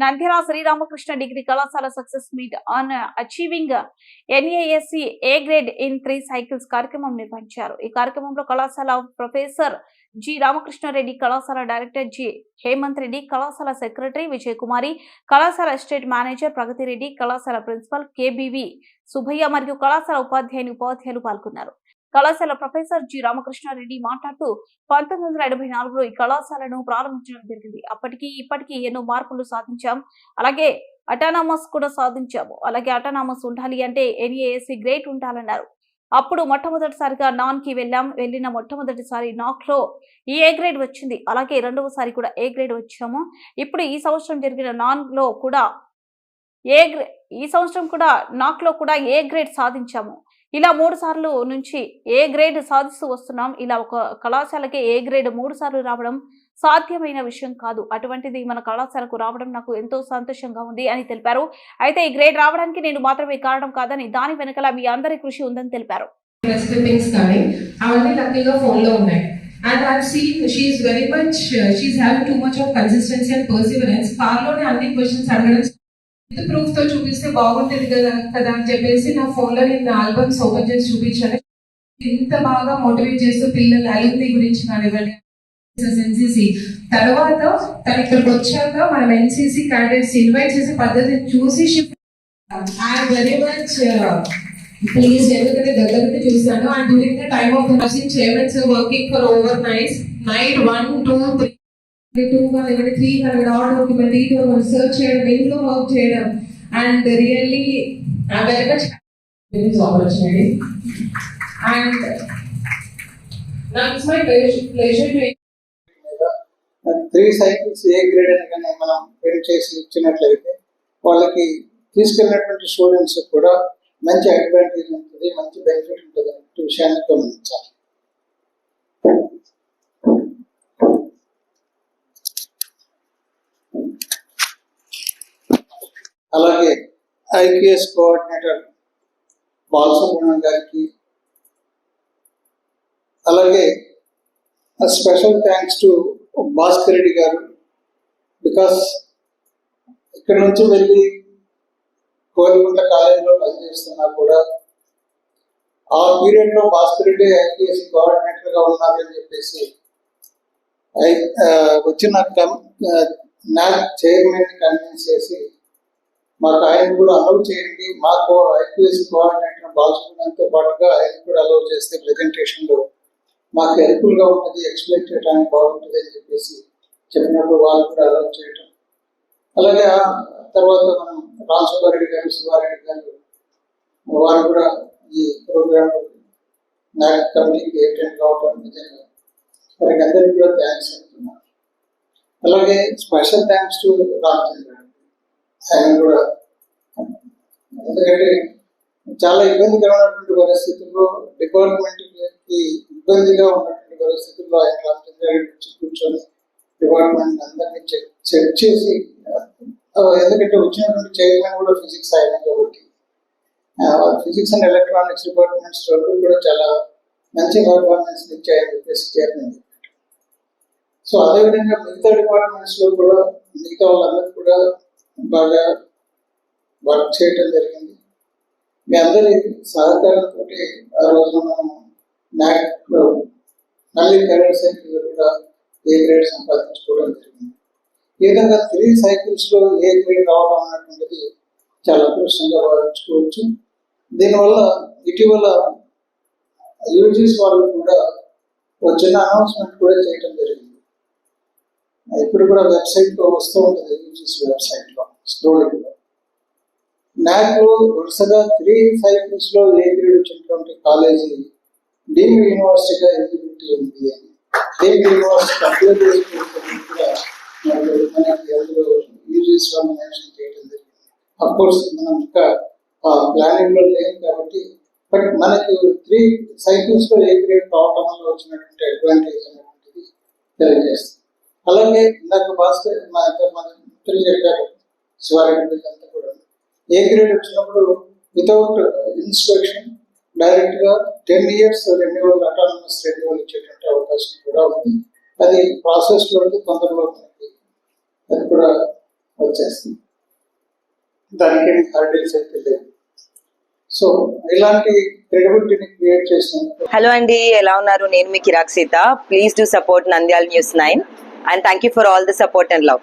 Nandyal Sriramakrishna degree కళాశాల success meet on achieving NASC A grade in three cycles కార్యక్రమం నిర్వహించారు. ఈ కార్యక్రమంలో కళాశాల ప్రొఫెసర్ జి రామకృష్ణారెడ్డి కళాశాల డైరెక్టర్ జి హేమంత్ రెడ్డి కళాశాల సెక్రటరీ విజయ్ కుమారి కళాశాల ఎస్టేట్ మేనేజర్ ప్రగతి రెడ్డి కళాశాల ప్రిన్సిపల్ కేబీవి సుభయ్య మరియు కళాశాల ఉపాధ్యాయుని ఉపాధ్యాయులు పాల్గొన్నారు. కళాశాల ప్రొఫెసర్ జి రామకృష్ణారెడ్డి మాట్లాడుతూ పంతొమ్మిది వందల ఎనభై నాలుగులో ఈ కళాశాలను ప్రారంభించడం జరిగింది. అప్పటికి ఇప్పటికీ ఎన్నో మార్పులు సాధించాం. అలాగే అటానామస్ కూడా సాధించాము. అలాగే అటానామస్ ఉండాలి అంటే ఎన్ఏఎస్సి గ్రేట్ ఉండాలన్నారు. అప్పుడు మొట్టమొదటిసారిగా నాన్కి వెళ్ళాం. వెళ్ళిన మొట్టమొదటిసారి నాక్లో ఈ ఏ గ్రేడ్ వచ్చింది. అలాగే రెండవసారి కూడా ఏ గ్రేడ్ వచ్చాము. ఇప్పుడు ఈ సంవత్సరం జరిగిన నాన్లో కూడా ఏ గ్రే ఈ సంవత్సరం కూడా నాక్లో కూడా ఏ గ్రేడ్ సాధించాము. ఇలా మూడు సార్లు నుంచి ఏ గ్రేడ్ సాధిస్తూ వస్తున్నాం ఇలా ఒక కళాశాలకి ఏ గ్రేడ్ మూడు సార్లు రావడం సాధ్యమైన విషయం కాదు. అటువంటిది మన కళాశాలకు రావడం నాకు ఎంతో సంతోషంగా ఉంది అని తెలిపారు. అయితే ఈ గ్రేడ్ రావడానికి నేను మాత్రమే కారణం కాదని దాని వెనకల మీ అందరి కృషి ఉందని తెలిపారు. క్లిప్పింగ్స్ కానీ అవన్నీ లక్కీగా ఫోన్లో ఉన్నాయి. And I seen she's very much she's having too much of consistency and perseverance కార్లోనే అన్ని క్వశ్చన్స్ అడగడం ప్రూఫ్తో చూపిస్తే బాగుంటుంది కదా కదా అని చెప్పేసి నా ఫోన్లో నేను ఆల్బమ్స్ ఓపెన్ చేసి చూపించాను. ఇంత బాగా మోటివేట్ చేస్తూ పిల్లల అలుమ్ని గురించి కానివ్వండి ఎన్సీసీ తర్వాత తను ఇక్కడికి వచ్చాక మనం ఎన్సీసీ క్యాండిడేట్స్ ఇన్వైట్ చేసే పద్ధతిని చూసి ఐఎమ్ వెరీ మచ్ ప్లీజ్ ఎందుకంటే దగ్గర నుండి చూసాను and during the time of nursing chairman's working for overnight night one two three two కానివ్వండి త్రీ కానివ్వండి ఆల్ డాక్యుమెంట్ ఈ డాక్యుమెంట్ సర్చ్ చేయడం ఇంట్లో వర్క్ చేయడం. And really I very much opportunity and నాకు it's my pleasure to three cycles A grade అని కానీ మనం ప్రింట్ చేసి ఇచ్చినట్లయితే వాళ్ళకి తీసుకెళ్ళినటువంటి స్టూడెంట్స్ కూడా మంచి అడ్వాంటేజ్ ఉంటుంది మంచి బెనిఫిట్ ఉంటుంది అనే విషయాన్ని గమనించాలి. అలాగే ఐకేఎస్ కోఆర్డినేటర్ బాలసుబ్రహ్మణ్యం గారికి అలాగే special thanks to Bhaskar Reddy garu because ఇక్కడ నుంచి వెళ్ళి కోరికుంట కాలేజీలో పనిచేస్తున్నా కూడా ఆ పీరియడ్లో భాస్కర్ రెడ్డి ఐపీఎస్ కోఆర్డినేటర్గా ఉన్నారని చెప్పేసి ఐ- వచ్చిన కం- చైర్మన్ కన్విన్స్ చేసి మాకు ఆయన కూడా అలౌ చేయండి. మాకు ఐపీఎస్ కోఆర్డినేటర్ బాలసుబ్రహ్మణ్యంతో పాటుగా ఆయన కూడా అలౌ చేస్తే ప్రజెంటేషన్లో మాకు హెల్ప్ఫుల్గా ఉంటుంది ఎక్స్ప్లెయిన్ చేయడానికి బాగుంటుంది అని చెప్పేసి చెప్పినప్పుడు వాళ్ళు కూడా అలౌ చేయటం. అలాగే ఆ తర్వాత మనం రామసుబ్బారెడ్డి గారు శివారెడ్డి గారు వారు కూడా ఈ ప్రోగ్రామ్ నాకు కమిటీకి అటెండ్ కావడం నిజంగా వారికి అందరికీ కూడా థ్యాంక్స్ చెప్తున్నాను. అలాగే స్పెషల్ థ్యాంక్స్ టు రామచంద్ర ఆయన కూడా. ఎందుకంటే చాలా ఇబ్బందికరమైనటువంటి పరిస్థితుల్లో డిపార్ట్మెంట్కి ఇబ్బందిగా ఉన్నటువంటి పరిస్థితుల్లో ఆయన రామచంద్ర కూర్చొని డిపార్ట్మెంట్ అందరినీ చెక్ చెక్ చేసి ఎందుకంటే వచ్చినటువంటి చైర్మన్ కూడా ఫిజిక్స్ ఆయన కాబట్టి. ఫిజిక్స్ అండ్ ఎలక్ట్రానిక్స్ డిపార్ట్మెంట్స్ రెండు కూడా చాలా మంచి పర్ఫార్మెన్స్ ఇచ్చాయని చెప్పేసి చైర్మన్ సో అదేవిధంగా మిగతా డిపార్ట్మెంట్స్లో కూడా మిగతా వాళ్ళందరూ కూడా బాగా వర్క్ చేయడం జరిగింది. మీ అందరి సహకారంతో ఆ రోజు మనం నాయకులు మళ్ళీ కెరీర్ సైకిల్ కూడా ఏ గ్రేడ్ సంపాదించుకోవడం జరిగింది. ఈ విధంగా త్రీ సైకిల్స్లో ఏ గ్రేడ్ రావడం అన్నటువంటిది చాలా అదృష్టంగా భావించుకోవచ్చు. దీనివల్ల ఇటీవల యూజీస్ వాళ్ళు కూడా ఒక చిన్న అనౌన్స్మెంట్ కూడా చేయడం జరిగింది. ఇప్పుడు కూడా వెబ్సైట్లో వస్తూ ఉంటుంది యూజీస్ వెబ్సైట్ లో నాకు వరుసగా త్రీ సైకిల్స్లో ఏ గ్రేడ్ వచ్చినటువంటి కాలేజీ డీమ్డ్ యూనివర్సిటీగా ఎలిజిబిలిటీ ఉంది అని. డీమ్డ్ యూనివర్సిటీ అప్లై కూడా మనకి అందులో యూజీస్ వాళ్ళు మెన్షన్ చేయడం జరిగింది. అఫ్ కోర్స్ మనం ఇంకా ప్లానింగ్లో లేము కాబట్టి బట్ మనకి త్రీ సైకిల్స్లో ఏ గ్రేడ్ కావటం వల్ల వచ్చినటువంటి అడ్వాంటేజ్ అనేటువంటిది తెలియజేస్తుంది. అలాగే ఇందాక భాస్కర్ మా ఇద్దరు మన మిత్రులు చెప్పారు. శివారెడ్డి అంతా కూడా. ఏ గ్రేడ్ వచ్చినప్పుడు వితౌట్ ఇన్స్పెక్షన్ డైరెక్ట్గా ten years renewal autonomous renewal ఇచ్చేటువంటి అవకాశం కూడా ఉంది. అది ప్రాసెస్లో ఉంది తొందరలో మనకి అది కూడా వచ్చేస్తుంది. దానికి హర్డిల్స్ అయితే లేవు. సో ఇలాంటి క్రెడిబిలిటీని క్రియేట్ చేసిన హలో అండి ఎలా ఉన్నారు? నేను మీ కిరాక్ Seetha. Please do support Nandyal news nine and thank you for all the support and love